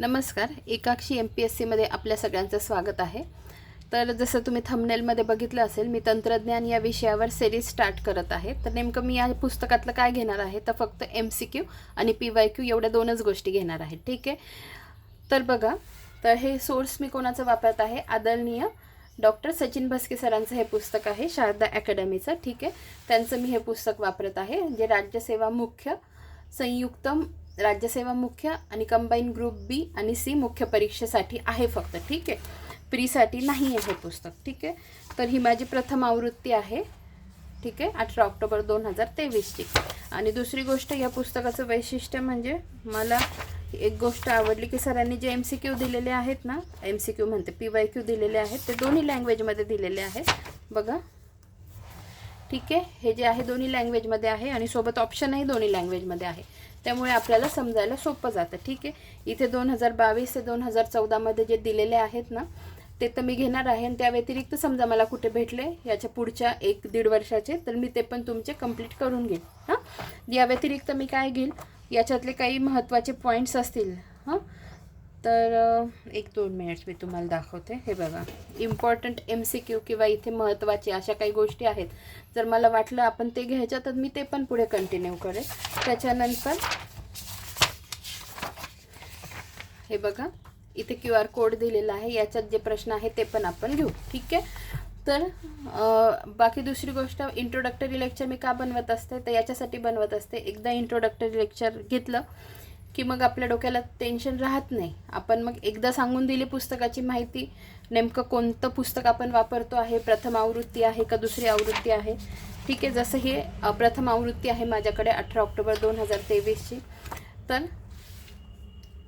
नमस्कार एकाक्षी M P S सीमध्ये आपल्या सगळ्यांचं स्वागत आहे. तर जसं तुम्ही थंबनेलमध्ये बघितलं असेल मी तंत्रज्ञान या विषयावर सिरीज स्टार्ट करत आहे. तर नेमकं मी या पुस्तकातलं काय घेणार आहे? तर फक्त एम सी क्यू आणि पी वाय क्यू एवढ्या दोनच गोष्टी घेणार आहे. ठीक आहे? तर बघा तर हे सोर्स मी कोणाचं वापरत आहे? आदरणीय डॉक्टर सचिन भस्के सरांचं हे पुस्तक आहे शारदा अकॅडमीचं ठीक आहे? त्यांचं मी हे पुस्तक वापरत आहे जे राज्यसेवा मुख्य संयुक्त राज्यसेवा मुख्य आणि कंबाईन ग्रुप बी आणि सी मुख्य परीक्षेसाठी आहे फक्त ठीक आहे? प्रीसाठी नाही आहे हे पुस्तक ठीक आहे? तर ही माझी प्रथम आवृत्ती आहे ठीक आहे? अठरा ऑक्टोबर दोन हजार तेवीसची आणि दुसरी गोष्ट या पुस्तकाचं वैशिष्ट्य म्हणजे मला एक गोष्ट आवडली की सरांनी जे एम सी क्यू दिलेले आहेत ना एम सी क्यू म्हणते पी वाय क्यू दिलेले आहेत ते दोन्ही लँग्वेजमध्ये दिलेले आहेत. बघा ठीक आहे? हे जे आहे दोन्ही लँग्वेजमध्ये आहे आणि सोबत ऑप्शनही दोन्ही लँग्वेजमध्ये आहे. त्यामुळे आपल्याला समजायला सोपं जातं ठीक आहे? इथे दोन हजार बावीस ते दोन हजार चौदामध्ये जे दिलेले आहेत ना ते तर मी घेणार आहे आणि त्या व्यतिरिक्त समजा मला कुठे भेटले याच्या पुढच्या एक दीड वर्षाचे तर मी ते पण तुमचे कंप्लीट करून घेईन. हां? या व्यतिरिक्त मी काय घेईन याच्यातले काही महत्त्वाचे पॉईंट्स असतील. हां? तर एक दोन मिनिट्स मी तुम्हाला दाखवते. हे बघा. इम्पॉर्टंट एम सी क्यू किंवा इथे महत्त्वाचे अशा काही गोष्टी आहेत. जर मला वाटलं आपण ते घ्यायच्या तर मी ते पण पुढे कंटिन्यू करेन. त्याच्यानंतर हे बघा. इथे क्यू आर कोड दिलेला आहे. याच्यात जे प्रश्न आहे ते पण आपण घेऊ. ठीक आहे? तर बाकी दुसरी गोष्ट इंट्रोडक्टरी लेक्चर मी का बनवत असते? तर याच्यासाठी बनवत असते. एकदा इंट्रोडक्टरी लेक्चर घेतलं की मग आपल्या डोक्याला टेन्शन राहत नाही. आपण मग एकदा सांगून दिली पुस्तकाची माहिती नेमकं कोणतं पुस्तक आपण वापरतो आहे? प्रथम आवृत्ती आहे का दुसरी आवृत्ती आहे? ठीक आहे जसं हे प्रथम आवृत्ती आहे माझ्याकडे अठरा ऑक्टोबर दोन हजार तेवीसची. तर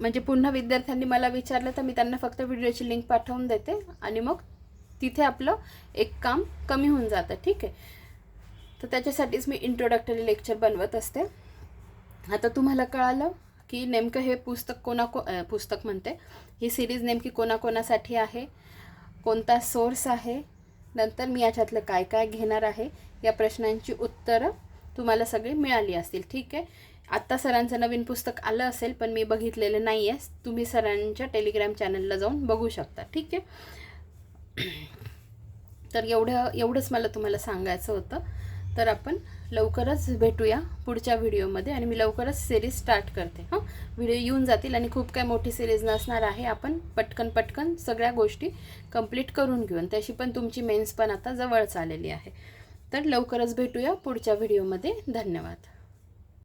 म्हणजे पुन्हा विद्यार्थ्यांनी मला विचारलं तर मी त्यांना फक्त व्हिडिओची लिंक पाठवून देते आणि मग तिथे आपलं एक काम कमी होऊन जातं. ठीक आहे? तर त्याच्यासाठीच मी इंट्रोडक्टरी लेक्चर बनवत असते. आता तुम्हाला कळालं की नेमकं हे पुस्तक कोणा को पुस्तक म्हणते. ही सिरीज नेमकी कोणाकोणासाठी आहे? कोणता सोर्स आहे? नंतर मी याच्यातलं काय काय घेणार आहे? या प्रश्नांची उत्तरं तुम्हाला सगळी मिळाली असतील. ठीक आहे? आत्ता सरांचं नवीन पुस्तक आलं असेल पण मी बघितलेलं नाही आहे तुम्ही सरांच्या टेलिग्राम चॅनलला जाऊन बघू शकता. ठीक आहे? तर एवढं एवढंच मला तुम्हाला सांगायचं होतं. तर आपण लवकरच भेटूया पुढच्या व्हिडिओमध्ये आणि मी लवकरच सिरीज स्टार्ट करते. हां? व्हिडिओ येऊन जातील आणि खूप काय मोठी सिरीज नसणार आहे. आपण पटकन पटकन सगळ्या गोष्टी कंप्लीट करून घेऊन त्याशी तशी पण तुमची मेन्स पण आता जवळच आलेली आहे. तर लवकरच भेटूया पुढच्या व्हिडिओमध्ये. धन्यवाद.